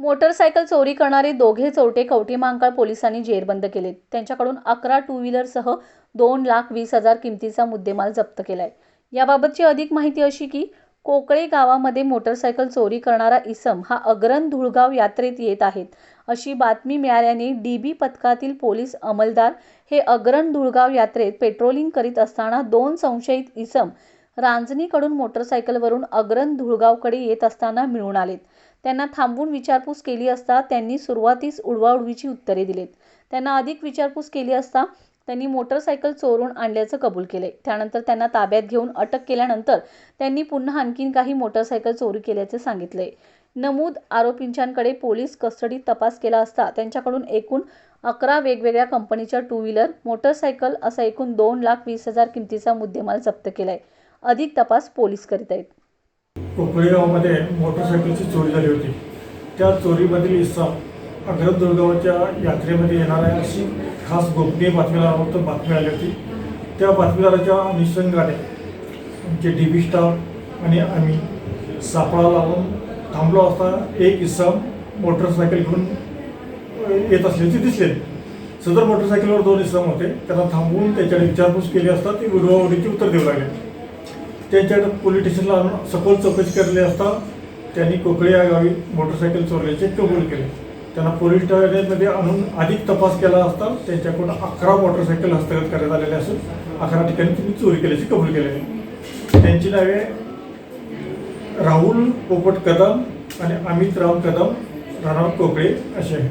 Motorcycle चोरी करणारे दोघे चोरटे मांकाळ पोलिसांनी जेरबंद केलेत. त्यांच्याकडून अकरा टू व्हीलरसह दोन लाख वीस हजार किमतीचा मुद्देमाल जप्त केला आहे याबाबतची अधिक माहिती अशी की कोकळे गावामध्ये मोटरसायकल चोरी करणारा इसम हा अग्रण धुळगाव यात्रेत येत आहेत अशी बातमी मिळाल्याने डी बी पथकातील पोलीस अंमलदार हे अग्रण धुळगाव यात्रेत पेट्रोलिंग करीत असताना दोन संशयित इसम रांजणीकडून मोटरसायकलवरून अग्रन धुळगावकडे येत असताना मिळून आलेत. त्यांना थांबून विचारपूस केली असता त्यांनी सुरुवातीस उडवाउडवीची उत्तरे दिलीत. त्यांना अधिक विचारपूस केली असता त्यांनी मोटरसायकल चोरून आणल्याचं कबूल केले. त्यानंतर त्यांना ताब्यात घेऊन अटक केल्यानंतर त्यांनी पुन्हा आणखीन काही मोटरसायकल चोरी केल्याचे सांगितले. नमूद आरोपींच्याकडे पोलीस कस्टडीत तपास केला असता त्यांच्याकडून एकूण अकरा वेगवेगळ्या कंपनीच्या टू व्हीलर मोटरसायकल असा एकूण दोन लाख वीस हजार किमतीचा मुद्देमाल जप्त केलाय. अधिक तपास पोलीस करीत आहेत. कोकळेगावमध्ये मोटरसायकलची चोरी झाली होती. त्या चोरीमधील इसम अग्रद दुर्गावच्या यात्रेमध्ये येणार आहे अशी खास गोपनीय बातमीदारावर बातमी आली होती. त्या बातमीदाराच्या अनुषंगाने आमचे डी बी स्टाफ आणि आम्ही सापळा लावून थांबलो असता एक इसम मोटरसायकल घेऊन येत असल्याचे दिसले. सदर मोटरसायकलवर दोन इसम होते. त्यांना थांबवून त्याच्याकडे विचारपूस केली असता ते विरोवावडीची उत्तर देऊ लागले. त्यांच्याकडे पोलीस स्टेशनला आणून सखोल चौकशी केलेली असता त्यांनी कोकळी या गावी मोटरसायकल चोरल्याचे कबूल केले. त्यांना पोलीस ठाण्यामध्ये आणून अधिक तपास केला असता त्यांच्याकडून अकरा मोटरसायकल हस्तगत करण्यात आलेले असून अकरा ठिकाणी तुम्ही चोरी केल्याचे कबूल केलेले त्यांची नावे राहुल पोपट कदम आणि अमित राम कदम राणावत कोकळे असे आहेत.